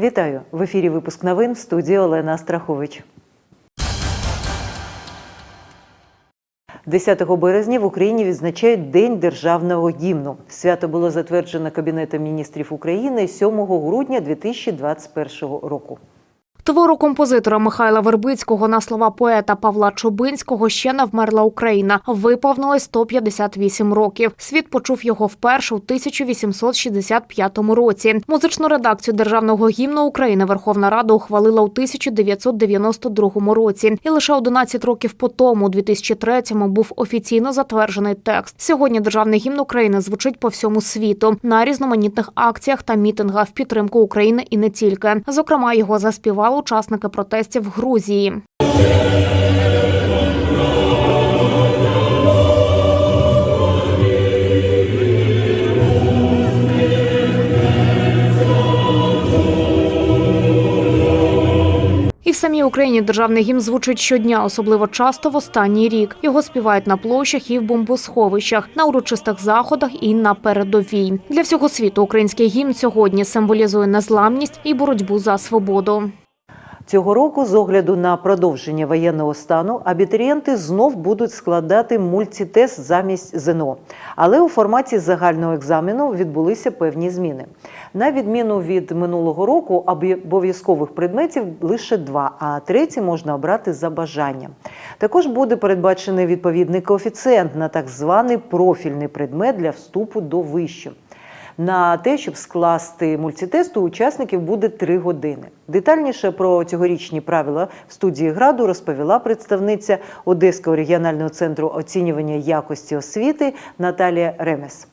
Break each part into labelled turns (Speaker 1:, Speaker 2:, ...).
Speaker 1: Вітаю в ефірі. Випуск новин в студії Олена Страхович. 10 березня в Україні відзначають День державного гімну. Свято було затверджено Кабінетом міністрів України 7 грудня 2021 року.
Speaker 2: Твору композитора Михайла Вербицького на слова поета Павла Чубинського ще не вмерла Україна. Виповнилось 158 років. Світ почув його вперше у 1865 році. Музичну редакцію державного гімну України Верховна Рада ухвалила у 1992 році. І лише 11 років по тому, у 2003-му, був офіційно затверджений текст. Сьогодні державний гімн України звучить по всьому світу на різноманітних акціях та мітингах в підтримку України і не тільки. Зокрема, його заспівали учасники протестів в Грузії. І в самій Україні державний гімн звучить щодня, особливо часто в останній рік. Його співають на площах і в бомбосховищах, на урочистих заходах і на передовій. Для всього світу український гімн сьогодні символізує незламність і боротьбу за свободу.
Speaker 1: Цього року, з огляду на продовження воєнного стану, абітурієнти знов будуть складати мультитест замість ЗНО. Але у форматі загального екзамену відбулися певні зміни. На відміну від минулого року, обов'язкових предметів лише два, а третій можна обрати за бажанням. Також буде передбачений відповідний коефіцієнт на так званий профільний предмет для вступу до вищого. На те, щоб скласти мультитест, у учасників буде три години. Детальніше про цьогорічні правила в студії граду розповіла представниця Одеського регіонального центру оцінювання якості освіти Наталія Ремес.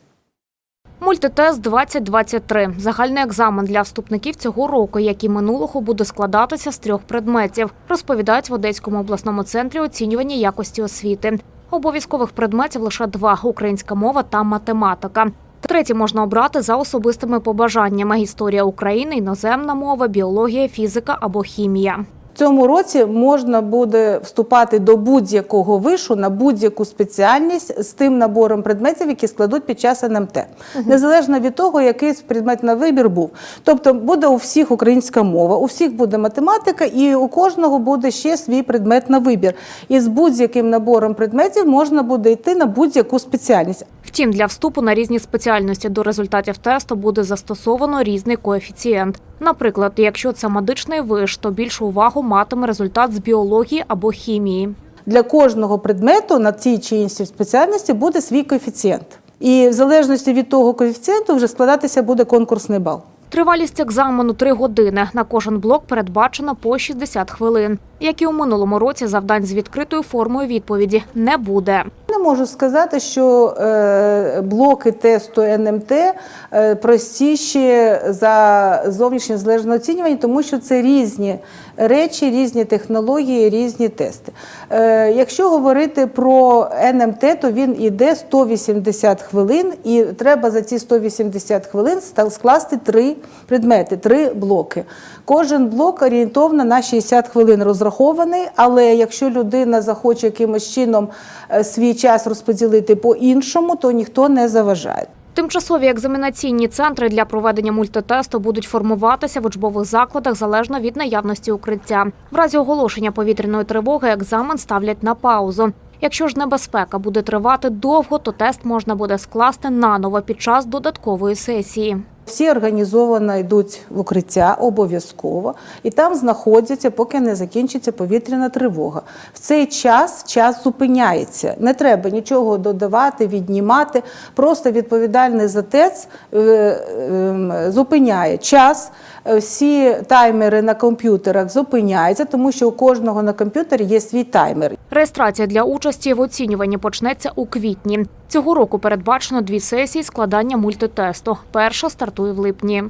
Speaker 2: Мультитест 2023 – загальний екзамен для вступників цього року, як і минулого, буде складатися з трьох предметів, розповідають в Одеському обласному центрі оцінювання якості освіти. Обов'язкових предметів лише два – українська мова та математика. Третій можна обрати за особистими побажаннями: історія України, іноземна мова, біологія, фізика або хімія.
Speaker 3: В цьому році можна буде вступати до будь-якого вишу на будь-яку спеціальність з тим набором предметів, які складуть під час НМТ, незалежно від того, який предмет на вибір був. Тобто буде у всіх українська мова, у всіх буде математика, і у кожного буде ще свій предмет на вибір. І з будь-яким набором предметів можна буде йти на будь-яку спеціальність.
Speaker 2: Втім, для вступу на різні спеціальності до результатів тесту буде застосовано різний коефіцієнт. Наприклад, якщо це медичний виш, то більшу увагу матиме результат з біології або хімії.
Speaker 3: Для кожного предмету на цій чи іншій спеціальності буде свій коефіцієнт. І в залежності від того коефіцієнту вже складатися буде конкурсний бал.
Speaker 2: Тривалість екзамену 3 години. На кожен блок передбачено по 60 хвилин. Як і у минулому році, завдань з відкритою формою відповіді не буде.
Speaker 3: Не можу сказати, що е, блоки тесту НМТ е, простіші за зовнішнє залежне оцінювання, тому що це різні речі, різні технології, різні тести. Е, якщо говорити про НМТ, то він іде 180 хвилин, і треба за ці 180 хвилин скласти три предмети, три блоки. Кожен блок орієнтовно на 60 хвилин розрахований, але якщо людина захоче якимось чином е, свій час розподілити по-іншому, то ніхто не заважає.
Speaker 2: Тимчасові екзаменаційні центри для проведення мультитесту будуть формуватися в учбових закладах залежно від наявності укриття. В разі оголошення повітряної тривоги екзамен ставлять на паузу. Якщо ж небезпека буде тривати довго, то тест можна буде скласти наново під час додаткової сесії.
Speaker 3: Всі організовано йдуть в укриття обов'язково, і там знаходяться, поки не закінчиться повітряна тривога. В цей час час зупиняється. Не треба нічого додавати, віднімати. Просто відповідальний за ТЕЦ е, е, зупиняє час. Всі таймери на комп'ютерах зупиняються, тому що у кожного на комп'ютері є свій таймер.
Speaker 2: Реєстрація для участі в оцінюванні почнеться у квітні. Цього року передбачено дві сесії складання мультитесту. Перша стартує в липні.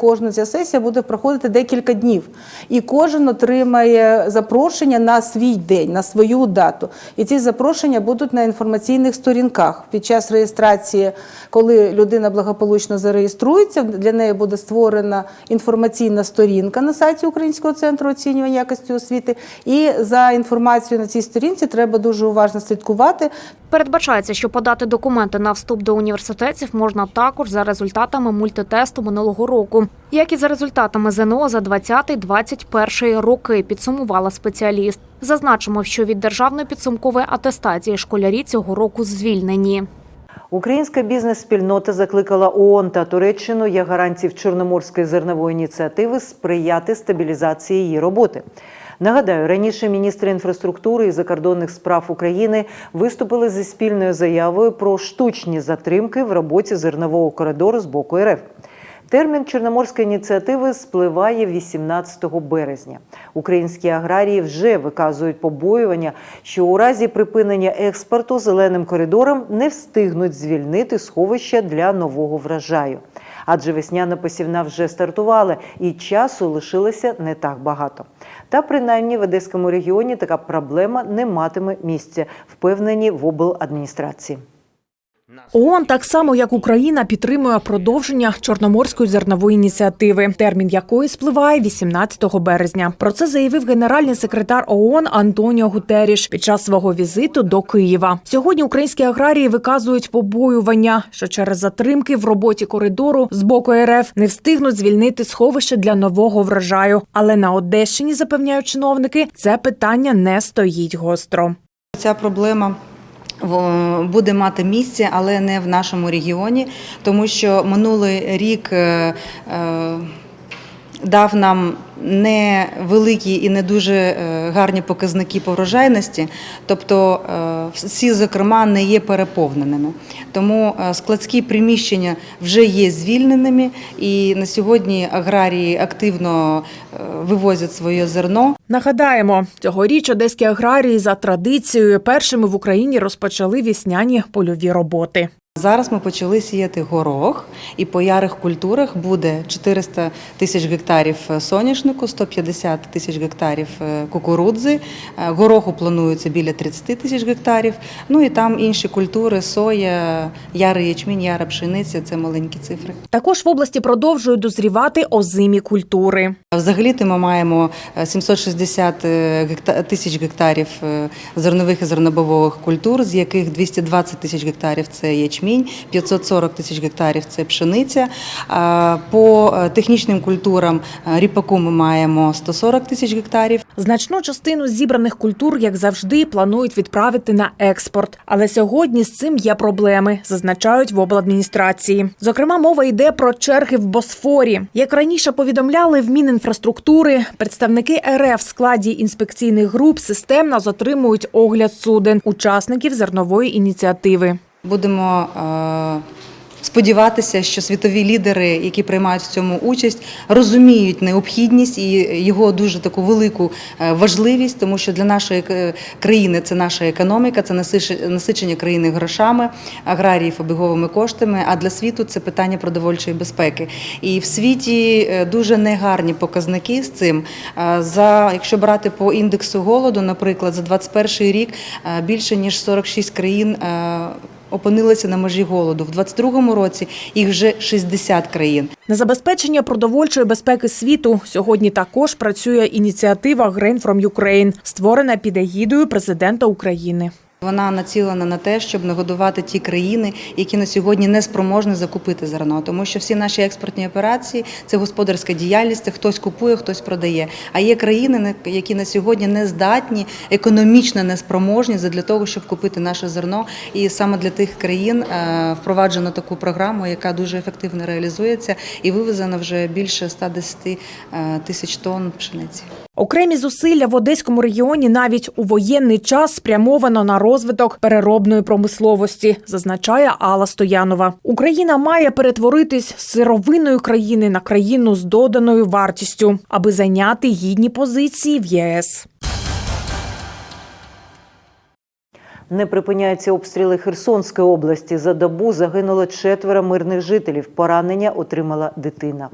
Speaker 3: Кожна ця сесія буде проходити декілька днів, і кожен отримає запрошення на свій день, на свою дату. І ці запрошення будуть на інформаційних сторінках. Під час реєстрації, коли людина благополучно зареєструється, для неї буде створена інформаційна сторінка на сайті Українського центру оцінювання якості освіти. І за інформацією на цій сторінці треба дуже уважно слідкувати.
Speaker 2: Передбачається, що подати документи на вступ до університетів можна також за результатами мультитесту минулого року, як і за результатами ЗНО за 20-21 роки, підсумувала спеціаліст. Зазначимо, що від державної підсумкової атестації школярі цього року звільнені.
Speaker 1: Українська бізнес-спільнота закликала ООН та Туреччину як гарантів Чорноморської зернової ініціативи сприяти стабілізації її роботи. Нагадаю, раніше міністри інфраструктури і закордонних справ України виступили зі спільною заявою про штучні затримки в роботі зернового коридору з боку РФ. Термін Чорноморської ініціативи спливає 18 березня. Українські аграрії вже виказують побоювання, що у разі припинення експорту зеленим коридором не встигнуть звільнити сховища для нового врожаю. Адже весняна посівна вже стартувала і часу лишилося не так багато. Та принаймні в Одеському регіоні така проблема не матиме місця, впевнені в обладміністрації.
Speaker 4: ООН, так само як Україна, підтримує продовження Чорноморської зернової ініціативи, термін якої спливає 18 березня. Про це заявив генеральний секретар ООН Антоніо Гутеріш під час свого візиту до Києва. Сьогодні українські аграрії виказують побоювання, що через затримки в роботі коридору з боку РФ не встигнуть звільнити сховище для нового врожаю. Але на Одещині запевняють чиновники, це питання не стоїть гостро.
Speaker 5: Ця проблема буде мати місце, але не в нашому регіоні, тому що минулий рік е, е, дав нам невеликі і не дуже е, гарні показники по врожайності, тобто е, всі, зокрема, не є переповненими. Тому е, складські приміщення вже є звільненими, і на сьогодні аграрії активно вивозять своє зерно.
Speaker 4: Нагадаємо, цьогоріч одеські аграрії за традицією першими в Україні розпочали вісняні польові роботи.
Speaker 5: Зараз ми почали сіяти горох, і по ярих культурах буде 400 тисяч гектарів соняшнику, 150 тисяч гектарів е, кукурудзи. Е, Гороху планується біля 30 тисяч гектарів. Ну і там інші культури: соя, ярий ячмінь, яра пшениця це маленькі цифри.
Speaker 4: Також в області продовжують дозрівати озимі культури.
Speaker 5: Взагалі-то ми маємо е, 760 е, тисяч гектарів е, зернових і зернобових культур, з яких 220 тисяч гектарів це ячмінь, 540 тисяч гектарів це пшениця. По е, технічним культурам е, ріпаку ми маємо 140 тисяч гектарів.
Speaker 4: Значну частину зібраних культур, як завжди, планують відправити на експорт. Але сьогодні з цим є проблеми, зазначають в обладміністрації. Зокрема, мова йде про черги в Босфорі. Як раніше повідомляли в Мінінфраструктури, представники РФ в складі інспекційних груп системно затримують огляд суден учасників зернової ініціативи.
Speaker 5: Будемо е, сподіватися, що світові лідери, які приймають в цьому участь, розуміють необхідність і його дуже таку велику е, важливість, тому що для нашої е, країни це наша економіка, це насичення країни грошами, аграріїв обіговими коштами. А для світу це питання продовольчої безпеки. І в світі дуже негарні показники з цим. За якщо брати по індексу голоду, наприклад, за 21 рік більше ніж 46 країн. Опинилися на межі голоду в 22-му році. Їх вже 60 країн.
Speaker 4: На забезпечення продовольчої безпеки світу сьогодні також працює ініціатива Grain from Ukraine, створена під егідою президента України.
Speaker 5: Вона націлена на те, щоб нагодувати ті країни, які на сьогодні не спроможні закупити зерно, тому що всі наші експортні операції це господарська діяльність, це хтось купує, хтось продає. А є країни, які на сьогодні не здатні, економічно неспроможні для того, щоб купити наше зерно. І саме для тих країн е, впроваджено таку програму, яка дуже ефективно реалізується, і вивезено вже більше 110 е, тисяч тонн пшениці.
Speaker 4: Окремі зусилля в одеському регіоні навіть у воєнний час спрямовано на розвиток переробної промисловості, зазначає Алла Стоянова. Україна має перетворитись з сировинної країни на країну з доданою вартістю, аби зайняти гідні позиції в ЄС.
Speaker 1: Не припиняються обстріли Херсонської області. За добу загинуло четверо мирних жителів. Поранення отримала дитина.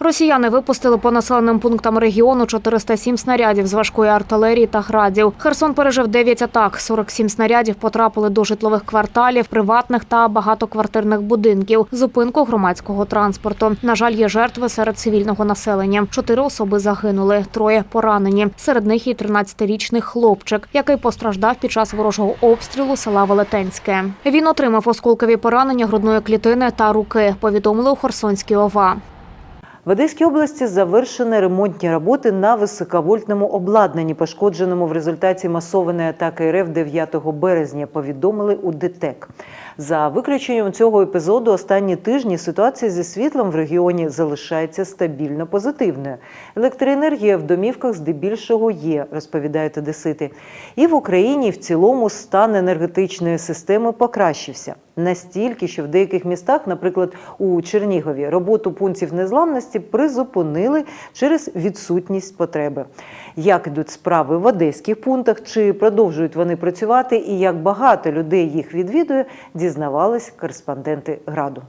Speaker 2: Росіяни випустили по населеним пунктам регіону 407 снарядів з важкої артилерії та градів. Херсон пережив 9 атак. 47 снарядів потрапили до житлових кварталів, приватних та багатоквартирних будинків, зупинку громадського транспорту. На жаль, є жертви серед цивільного населення. Чотири особи загинули, троє поранені. Серед них і 13-річний хлопчик, який постраждав під час ворожого обстрілу села Велетенське. Він отримав осколкові поранення грудної клітини та руки. Повідомили у Херсонській ОВА.
Speaker 1: В Одеській області завершені ремонтні роботи на високовольтному обладнанні, пошкодженому в результаті масованої атаки РФ 9 березня, повідомили у ДТЕК. За виключенням цього епізоду, останні тижні ситуація зі світлом в регіоні залишається стабільно позитивною. Електроенергія в домівках здебільшого є, розповідають одесити. І в Україні в цілому стан енергетичної системи покращився. Настільки, що в деяких містах, наприклад, у Чернігові, роботу пунктів незламності призупинили через відсутність потреби. Як ідуть справи в одеських пунктах, чи продовжують вони працювати, і як багато людей їх відвідує, дізнавались кореспонденти граду.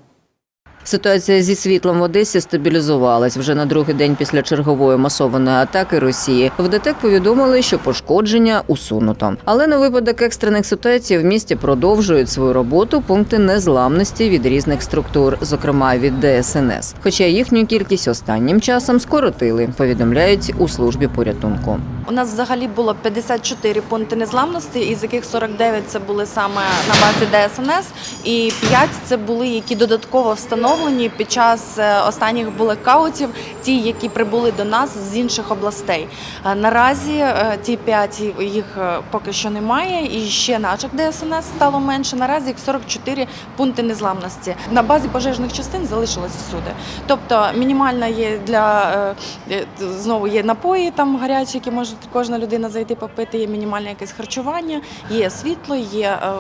Speaker 6: Ситуація зі світлом в Одесі стабілізувалась вже на другий день після чергової масованої атаки Росії. В ДТЕК повідомили, що пошкодження усунуто. Але на випадок екстрених ситуацій в місті продовжують свою роботу пункти незламності від різних структур, зокрема від ДСНС. Хоча їхню кількість останнім часом скоротили, повідомляють у службі порятунку.
Speaker 7: У нас взагалі було 54 пункти незламності, із яких 49 це були саме на базі ДСНС, і 5 це були, які додатково встановлені під час е, останніх блекаутів, ті, які прибули до нас з інших областей. Е, Наразі е, ті 5 їх поки що немає, і ще наших ДСНС стало менше. Наразі їх 44 пункти незламності. На базі пожежних частин залишилось всюди. Тобто мінімальна є для знову є напої там гарячі, які може кожна людина зайти попити. Є мінімальне якесь харчування, є світло, є е,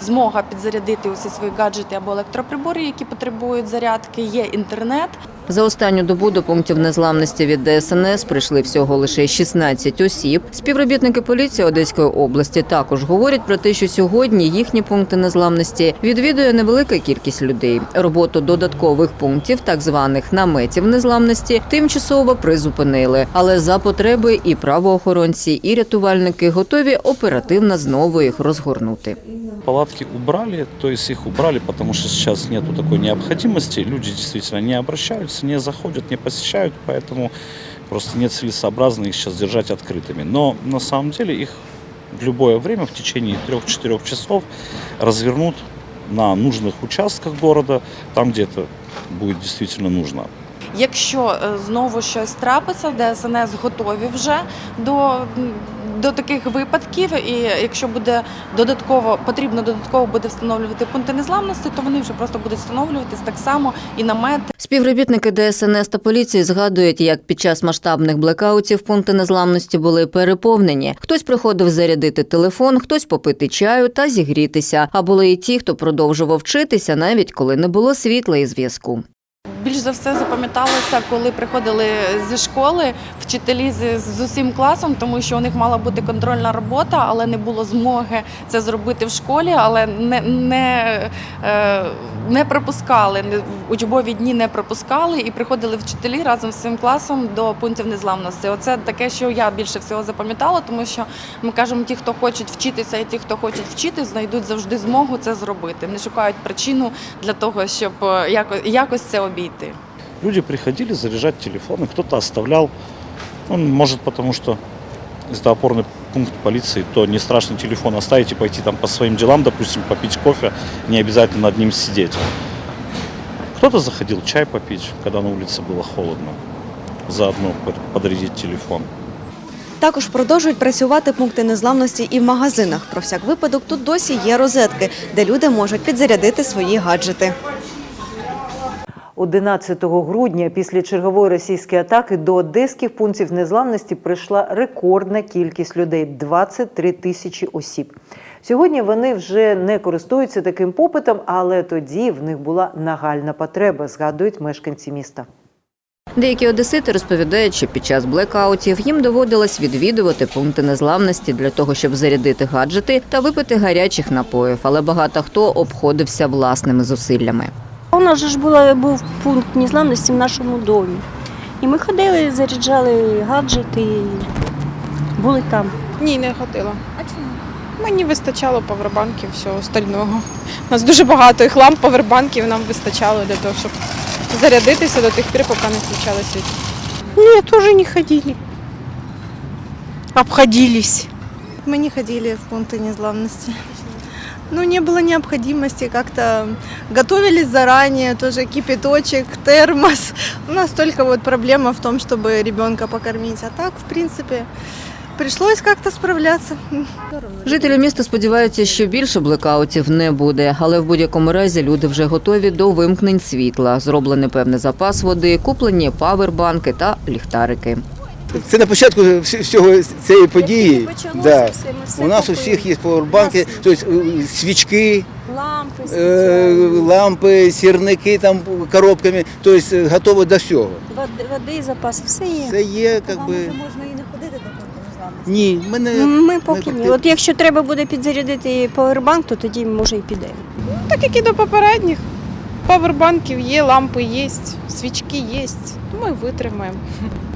Speaker 7: змога підзарядити усі свої гаджети або електроприбори, які потребують зарядки. Є інтернет.
Speaker 6: За останню добу до пунктів незламності від ДСНС прийшли всього лише 16 осіб. Співробітники поліції Одеської області також говорять про те, що сьогодні їхні пункти незламності відвідує невелика кількість людей. Роботу додаткових пунктів, так званих наметів незламності, тимчасово призупинили. Але за потреби і правоохоронці, і рятувальники готові оперативно знову їх розгорнути.
Speaker 8: Палатки убрали, то есть их убрали, потому что сейчас нету такой необходимости. Люди действительно не обращаются, не заходят, не посещают, поэтому просто нецелесообразно их сейчас держать открытыми. Но на самом деле их в любое время в течение 3-4 часов развернут на нужных участках города, там где это будет действительно нужно.
Speaker 7: Якщо е, знову щось трапиться, ДСНС готові вже до, до таких випадків. І якщо буде додатково потрібно додатково буде встановлювати пункти незламності, то вони вже просто будуть встановлюватись так само і намети.
Speaker 6: Співробітники ДСНС та поліції згадують, як під час масштабних блекаутів пункти незламності були переповнені. Хтось приходив зарядити телефон, хтось попити чаю та зігрітися. А були і ті, хто продовжував вчитися, навіть коли не було світла і зв'язку.
Speaker 7: Більш за все запам'яталося, коли приходили зі школи вчителі з, з усім класом, тому що у них мала бути контрольна робота, але не було змоги це зробити в школі, але не, не, е, не пропускали, учбові дні не пропускали і приходили вчителі разом з цим класом до пунктів незламності. Оце таке, що я більше всього запам'ятала, тому що ми кажемо, ті, хто хочуть вчитися, і ті, хто хочуть вчити, знайдуть завжди змогу це зробити. Не шукають причину для того, щоб е, якось це обійти
Speaker 8: Люди приходили заряжать телефоны, кто-то оставлял, ну, может потому что это опорный пункт полиции, то не страшно телефон оставить и пойти там по своим делам, допустим, попить кофе, не обязательно над ним сидеть. Кто-то заходил чай попить, когда на улице было холодно, заодно под- подрядить телефон.
Speaker 9: Також продовжують працювати пункти незламності і в магазинах. Про всяк випадок тут досі є розетки, де люди можуть підзарядити свої гаджети.
Speaker 1: 11 грудня після чергової російської атаки до одеських пунктів незламності прийшла рекордна кількість людей 23 тисячі осіб. Сьогодні вони вже не користуються таким попитом, але тоді в них була нагальна потреба, згадують мешканці міста.
Speaker 6: Деякі одесити розповідають, що під час блекаутів їм доводилось відвідувати пункти незламності для того, щоб зарядити гаджети та випити гарячих напоїв, але багато хто обходився власними зусиллями.
Speaker 10: У нас же ж була, був пункт незламності в нашому домі. І ми ходили, заряджали гаджети, і були там.
Speaker 11: Ні, не ходила. А чому? Мені вистачало павербанків, всього остального. У нас дуже багато їх ламп, павербанків нам вистачало для того, щоб зарядитися до тих пір, поки не включали світ.
Speaker 10: Ні, теж не ходили. Обходились.
Speaker 12: Мы не ходили в пункты незглавности. Ну, не было необходимости, как-то готовились заранее, тоже кипяточек, термос. У нас только вот проблема в том, чтобы ребенка покормить. А так, в принципе, пришлось как-то справляться.
Speaker 6: Жителі міста сподіваються, що більше блекаутів не буде, але в будь-якому разі люди вже готові до вимкнень світла. Зроблений певний запас води, куплені павербанки та ліхтарики.
Speaker 13: Це на початку всього цієї події. Да. У нас у всіх є павербанки, тобто е, свічки,
Speaker 10: Лампи,
Speaker 13: е, лампи, сірники там коробками, тобто готово до всього.
Speaker 10: води, води, запаси, все є.
Speaker 13: Це є, як би.
Speaker 12: можна і не ходити до.
Speaker 13: Ні, мене
Speaker 10: Ми поки ні. От якщо треба буде підзарядити павербанк, то тоді може і підемо.
Speaker 11: Так як і до попередніх. Павербанків є, лампи є, свічки є. Ми витримаємо.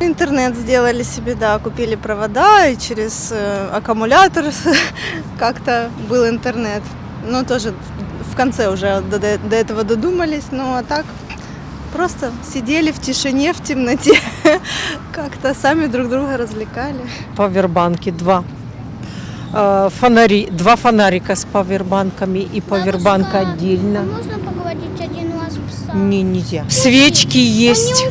Speaker 12: Интернет сделали себе, да, купили провода и через э, аккумулятор как-то был интернет. Но тоже в конце уже до, до- до этого додумались, ну а так просто сидели в тишине, в темноте, как-то сами друг друга развлекали.
Speaker 14: павербанки два. Э, Фонари, два фонарика с павербанками и павербанка отдельно.
Speaker 15: Можно
Speaker 14: Не, нельзя. Свечки есть.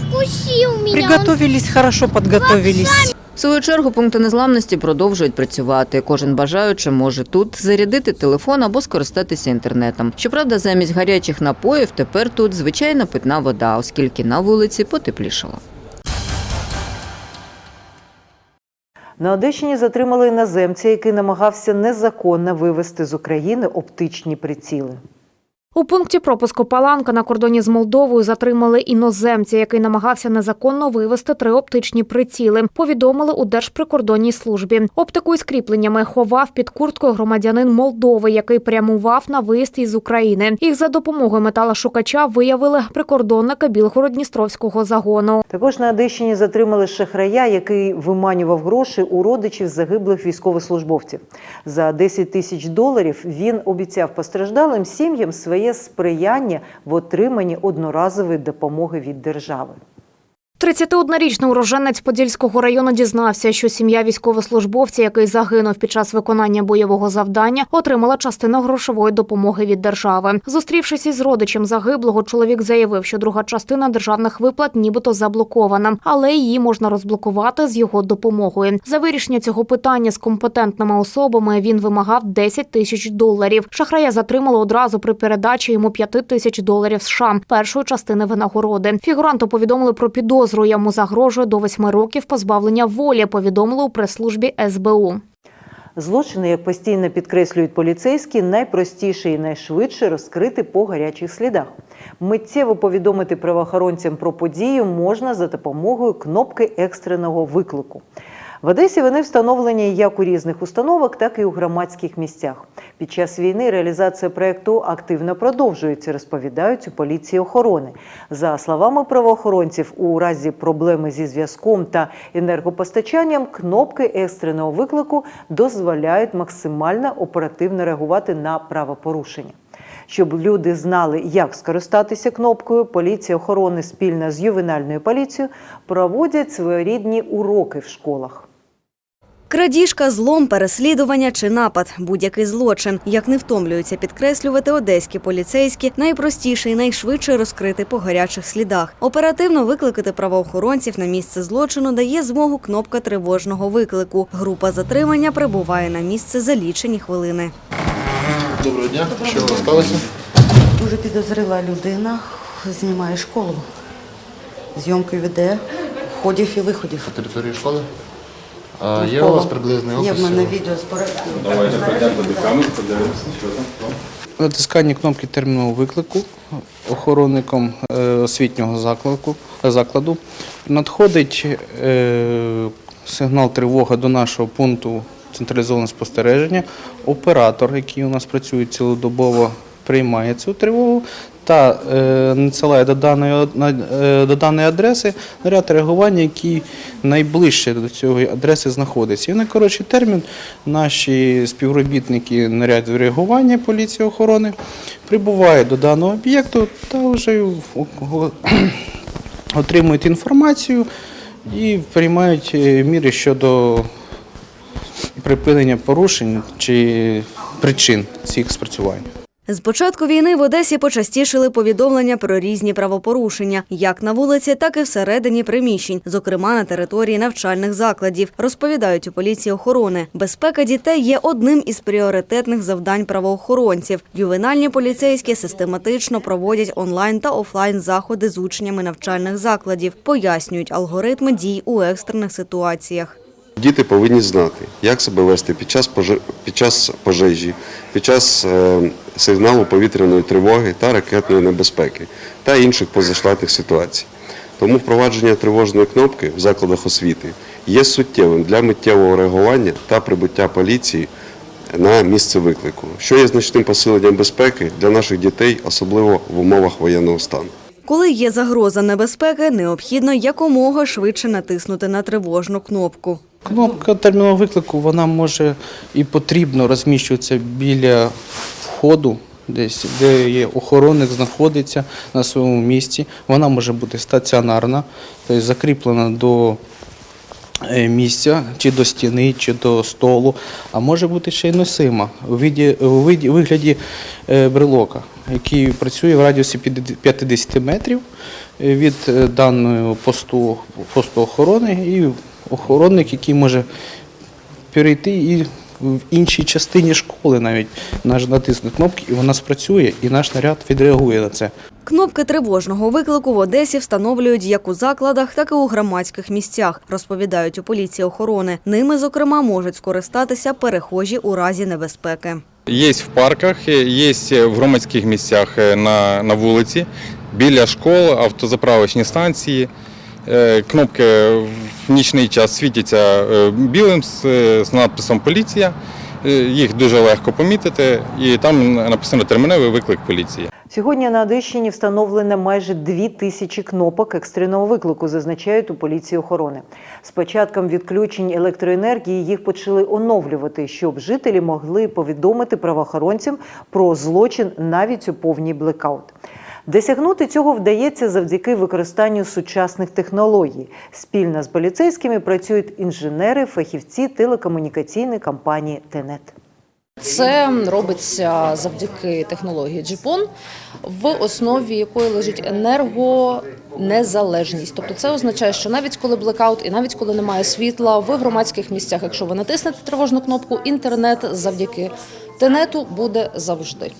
Speaker 14: Приготовились, хорошо подготовились.
Speaker 6: В свою чергу пункти незламності продовжують працювати. Кожен бажаючи може тут зарядити телефон або скористатися інтернетом. Щоправда, замість гарячих напоїв тепер тут звичайна питна вода, оскільки на вулиці потеплішало.
Speaker 1: На Одещині затримали іноземця, який намагався незаконно вивезти з України оптичні приціли.
Speaker 2: У пункті пропуску Паланка на кордоні з Молдовою затримали іноземця, який намагався незаконно вивезти три оптичні приціли. Повідомили у Держприкордонній службі. Оптику із кріпленнями ховав під курткою громадянин Молдови, який прямував на виїзд із України. Їх за допомогою металошукача виявили прикордонники Білгород-Дністровського загону.
Speaker 1: Також на Одещині затримали шахрая, який виманював гроші у родичів загиблих військовослужбовців. За 10 тисяч доларів він обіцяв постраждалим сім'ям своє сприяння в отриманні одноразової допомоги від держави.
Speaker 2: 31-річний уроженець Подільського району дізнався, що сім'я військовослужбовця, який загинув під час виконання бойового завдання, отримала частину грошової допомоги від держави. Зустрівшись із родичем загиблого, чоловік заявив, що друга частина державних виплат нібито заблокована, але її можна розблокувати з його допомогою. За вирішення цього питання з компетентними особами він вимагав 10 тисяч доларів. Шахрая затримали одразу при передачі йому 5 тисяч доларів США першої частини винагороди. Фігуранту повідомили про підозру. Йому загрожує до восьми років позбавлення волі. Повідомили у прес-службі СБУ.
Speaker 1: Злочини, як постійно підкреслюють поліцейські, найпростіше і найшвидше розкрити по гарячих слідах. Миттєво повідомити правоохоронцям про подію можна за допомогою кнопки екстреного виклику. В Одесі вони встановлені як у різних установах, так і у громадських місцях. Під час війни реалізація проєкту активно продовжується, розповідають у поліції охорони. За словами правоохоронців, у разі проблеми зі зв'язком та енергопостачанням кнопки екстреного виклику дозволяють максимально оперативно реагувати на правопорушення. Щоб люди знали, як скористатися кнопкою, поліція охорони спільно з ювенальною поліцією проводять своєрідні уроки в школах.
Speaker 9: Крадіжка, злом, переслідування чи напад будь-який злочин, як не втомлюються підкреслювати одеські поліцейські, найпростіше і найшвидше розкрити по гарячих слідах. Оперативно викликати правоохоронців на місце злочину дає змогу кнопка тривожного виклику. Група затримання прибуває на місце за лічені хвилини.
Speaker 16: Доброго дня. Що у вас сталося?
Speaker 17: Дуже підозріла людина, знімає школу. Зйомки веде, входів і виходів.
Speaker 16: На території школи? А є у вас приблизний опис?
Speaker 17: Є в мене відео з порядку.
Speaker 16: Давайте прийдемо до камери, подивимося, що там.
Speaker 18: Натискання кнопки термінового виклику охоронником е, освітнього закладу, закладу надходить е, сигнал тривога до нашого пункту централізованого спостереження. Оператор, який у нас працює цілодобово, приймає цю тривогу та е, надсилає до даної, е, до даної адреси наряд реагування, який найближче до цієї адреси знаходиться. І на коротший термін наші співробітники наряду реагування поліції охорони прибувають до даного об'єкту та вже отримують інформацію і приймають е, міри щодо припинення порушень чи причин цих спрацювань.
Speaker 9: З початку війни в Одесі почастішили повідомлення про різні правопорушення, як на вулиці, так і всередині приміщень, зокрема на території навчальних закладів. Розповідають у поліції охорони. Безпека дітей є одним із пріоритетних завдань правоохоронців. Ювенальні поліцейські систематично проводять онлайн та офлайн заходи з учнями навчальних закладів, пояснюють алгоритми дій у екстрених ситуаціях.
Speaker 19: Діти повинні знати, як себе вести під час, під час пожежі, під час е, сигналу повітряної тривоги та ракетної небезпеки та інших позаштатних ситуацій. Тому впровадження тривожної кнопки в закладах освіти є суттєвим для миттєвого реагування та прибуття поліції на місце виклику, що є значним посиленням безпеки для наших дітей, особливо в умовах воєнного стану.
Speaker 9: Коли є загроза небезпеки, необхідно якомога швидше натиснути на тривожну кнопку.
Speaker 18: Кнопка термінового виклику вона може і потрібно розміщуватися біля входу, десь де є охоронник, знаходиться на своєму місці. Вона може бути стаціонарна, тобто закріплена до е, місця, чи до стіни, чи до столу, а може бути ще й носима у вигляді е, брелока, який працює в радіусі 50 метрів е, від даного посту, посту охорони і охоронник, який може перейти і в іншій частині школи навіть наш натиснути кнопки, і вона спрацює, і наш наряд відреагує на це.
Speaker 9: Кнопки тривожного виклику в Одесі встановлюють як у закладах, так і у громадських місцях, розповідають у поліції охорони. Ними, зокрема, можуть скористатися перехожі у разі небезпеки.
Speaker 20: Є в парках, є в громадських місцях е, на, на вулиці, біля школ, автозаправочні станції. Е, Кнопки нічний час світяться е, білим з, е, з надписом Поліція. Е, Їх дуже легко помітити, і там написано терміновий виклик поліції.
Speaker 1: Сьогодні на Одещині встановлено майже дві тисячі кнопок екстреного виклику, зазначають у поліції охорони. З початком відключень електроенергії їх почали оновлювати, щоб жителі могли повідомити правоохоронцям про злочин навіть у повній блекаут. Досягнути цього вдається завдяки використанню сучасних технологій. Спільно з поліцейськими працюють інженери, фахівці телекомунікаційної компанії ТЕНЕТ.
Speaker 21: Це робиться завдяки технології GPON, в основі якої лежить енергонезалежність. Тобто це означає, що навіть коли блекаут і навіть коли немає світла в громадських місцях, якщо ви натиснете тривожну кнопку, інтернет завдяки тенету буде завжди.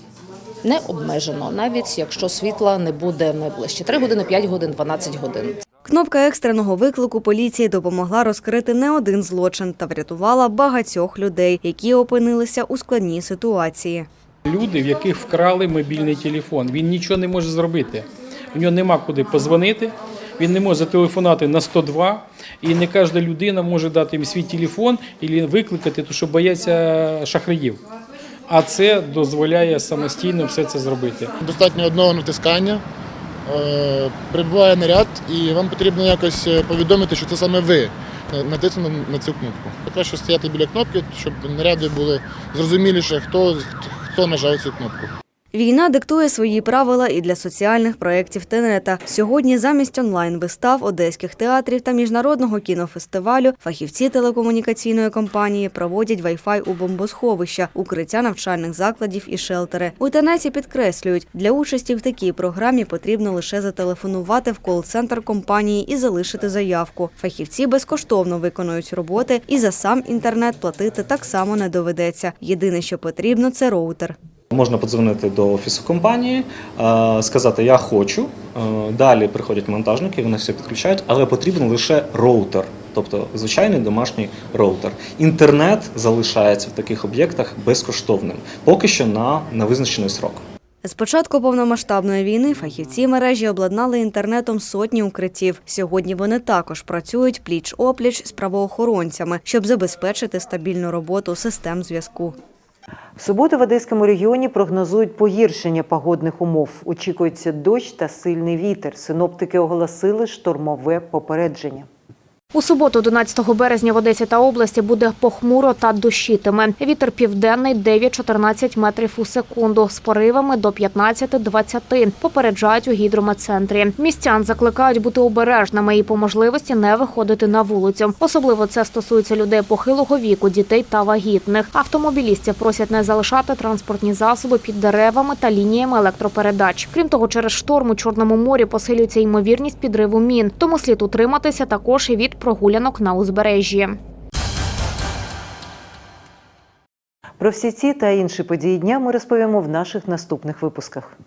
Speaker 21: Не обмежено, навіть якщо світла не буде найближче 3 години, 5 годин, 12 годин.
Speaker 9: Кнопка екстреного виклику поліції допомогла розкрити не один злочин та врятувала багатьох людей, які опинилися у складній ситуації.
Speaker 22: Люди, в яких вкрали мобільний телефон. Він нічого не може зробити. У нього нема куди позвонити, він не може зателефонувати на 102, і не кожна людина може дати їм свій телефон і викликати, тому що бояться шахраїв. А це дозволяє самостійно все це зробити.
Speaker 23: Достатньо одного натискання, е, прибуває наряд, і вам потрібно якось е, повідомити, що це саме ви на- натиснули на цю кнопку. Краще стояти біля кнопки, щоб наряди були зрозуміліше, хто, хто нажав цю кнопку.
Speaker 9: Війна диктує свої правила і для соціальних проєктів Тенета. Сьогодні замість онлайн-вистав одеських театрів та міжнародного кінофестивалю фахівці телекомунікаційної компанії проводять Wi-Fi у бомбосховища, укриття навчальних закладів і шелтери. У Тенеті підкреслюють, для участі в такій програмі потрібно лише зателефонувати в кол-центр компанії і залишити заявку. Фахівці безкоштовно виконують роботи, і за сам інтернет платити так само не доведеться. Єдине, що потрібно, це роутер.
Speaker 24: Можна подзвонити до офісу компанії, е, сказати Я хочу. Е, Далі приходять монтажники, вони все підключають, але потрібен лише роутер, тобто звичайний домашній роутер. Інтернет залишається в таких об'єктах безкоштовним, поки що на невизначений срок.
Speaker 9: З початку повномасштабної війни фахівці мережі обладнали інтернетом сотні укриттів. Сьогодні вони також працюють пліч-опліч з правоохоронцями, щоб забезпечити стабільну роботу систем зв'язку.
Speaker 1: В суботу в Одеському регіоні прогнозують погіршення погодних умов. Очікується дощ та сильний вітер. Синоптики оголосили штормове попередження.
Speaker 2: У суботу, 11 березня, в Одесі та області буде похмуро та дощитиме. Вітер південний 9-14 метрів у секунду з поривами до 15-20, попереджають у гідрометцентрі. Містян закликають бути обережними і по можливості не виходити на вулицю. Особливо це стосується людей похилого віку, дітей та вагітних. Автомобілістів просять не залишати транспортні засоби під деревами та лініями електропередач. Крім того, через шторм у Чорному морі посилюється ймовірність підриву мін. Тому слід утриматися також і від прогулянок на узбережжі.
Speaker 1: Про всі ці та інші події дня ми розповімо в наших наступних випусках.